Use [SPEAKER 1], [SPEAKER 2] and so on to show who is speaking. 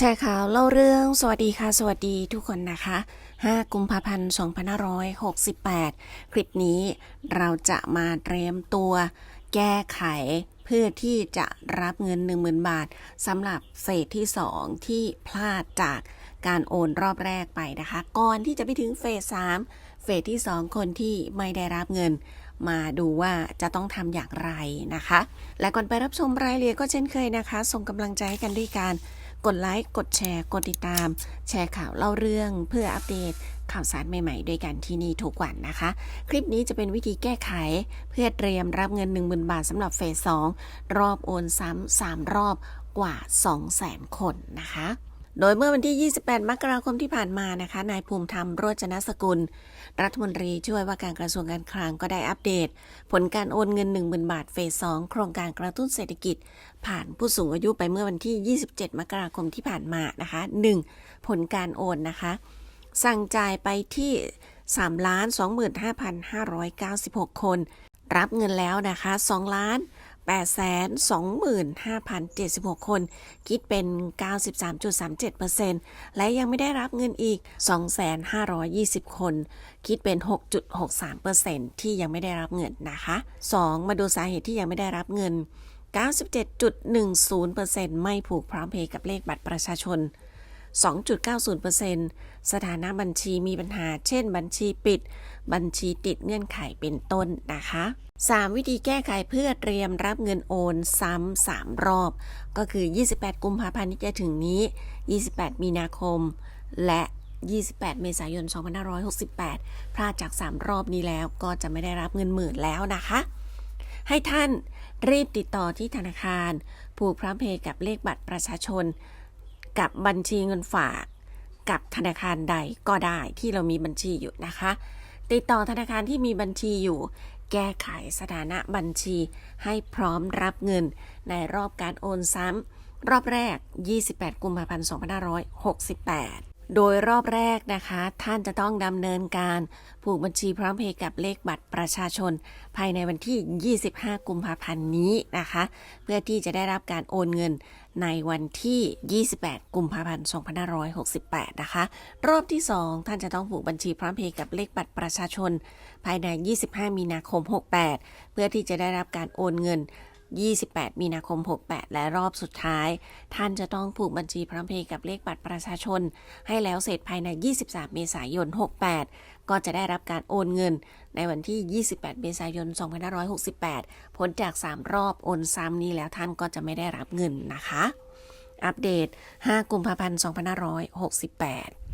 [SPEAKER 1] แชร์ข่าวเล่าเรื่องสวัสดีค่ะ สวัสดีทุกคนนะคะ 5 กุมภาพันธ์ 2568 คลิปนี้เราจะมาเตรียมตัวแก้ไขเพื่อที่จะรับเงิน 10,000 บาทสำหรับเฟสที่ 2 ที่พลาดจากการโอนรอบแรกไปนะคะ ก่อนที่จะไปถึงเฟส 3 เฟสที่ 2 คนที่ไม่ได้รับเงินมาดูว่าจะต้องทำอย่างไรนะคะ และก่อนไปรับชมรายละเอียดก็เช่นเคยนะคะ ส่งกำลังใจให้กันด้วยการ กดไลค์ กดแชร์ กดติดตาม แชร์ข่าวเล่าเรื่องเพื่ออัปเดตข่าวสารใหม่ๆ ด้วยกันที่นี่ทุกวันนะคะ คลิปนี้จะเป็นวิธีแก้ไข เพื่อเตรียมรับเงิน 10,000 บาทสำหรับเฟส2รอบโอนซ้ำ3รอบกว่า 200,000 คนนะคะ โดยเมื่อวันที่ 28 มกราคมที่ผ่านมานะคะ นายภูมิธรรมโรจนสกุล รัฐมนตรีช่วยว่าการกระทรวงการคลังก็ได้อัปเดต ผลการโอนเงิน 10,000 บาทเฟส 2 โครงการกระตุ้นเศรษฐกิจ ผ่านผู้สูงอายุไปเมื่อวันที่ 27 มกราคมที่ผ่านมานะคะ 1. ผลการโอนนะคะ สั่งจ่ายไปที่ 3 25,596 คน รับเงินแล้วนะคะ 2 ล้าน 825,076 คน คิดเป็น 93.37%และยังไม่ได้รับเงินอีก 2,520 คน คิดเป็น 6.63%ที่ยังไม่ได้รับเงินนะคะ 2. มาดูสาเหตุที่ยังไม่ได้รับเงิน 97.10%ไม่ผูกพร้อมเพย์กับเลขบัตรประชาชน 2.90%สถานะบัญชีมีปัญหา เช่น บัญชีปิด บัญชีติดเงื่อนไขเป็นต้นนะคะ 3 วิธีแก้ไขเพื่อเตรียมรับเงินโอนซ้ำ 3 รอบ ก็คือ 28 กุมภาพันธ์ที่จะถึงนี้ 28 มีนาคม และ 28 เมษายน 2568 พลาดจาก 3 รอบนี้แล้วก็จะไม่ได้รับเงินหมื่นแล้วนะคะ ให้ท่านรีบติดต่อที่ธนาคาร ผูกพร้อมเพย์กับเลขบัตรประชาชน กับบัญชีเงินฝากกับธนาคารใดก็ได้ที่เรามีบัญชีอยู่นะคะ ติดต่อธนาคารที่มีบัญชีอยู่ แก้ไขสถานะบัญชีให้พร้อมรับเงินในรอบการโอนซ้ำรอบแรก 28 กุมภาพันธ์ 2568 โดยรอบแรกนะคะ ท่านจะต้องดำเนินการผูกบัญชีพร้อมเพย์กับเลขบัตรประชาชน ภายในวันที่ 25 กุมภาพันธ์นี้นะคะ เพื่อที่จะได้รับการโอนเงินในวันที่ 28 กุมภาพันธ์ 2568 นะคะ รอบที่ 2 ท่านจะต้องผูกบัญชีพร้อมเพย์กับเลขบัตรประชาชน ภายใน 25 มีนาคม 68 เพื่อที่จะได้รับการโอนเงิน 28 มีนาคม 68 และรอบสุดท้าย ท่านจะต้องผูกบัญชีพร้อมเพย์กับเลขบัตรประชาชน ให้แล้วเสร็จภายใน 23 เมษายน 68 ก็จะได้รับการโอนเงิน ในวันที่ 28 เมษายน 2568 ผลจาก 3 รอบโอนซ้ำนี้แล้วท่านก็จะไม่ได้รับเงินนะคะ อัปเดต 5 กุมภาพันธ์ 2568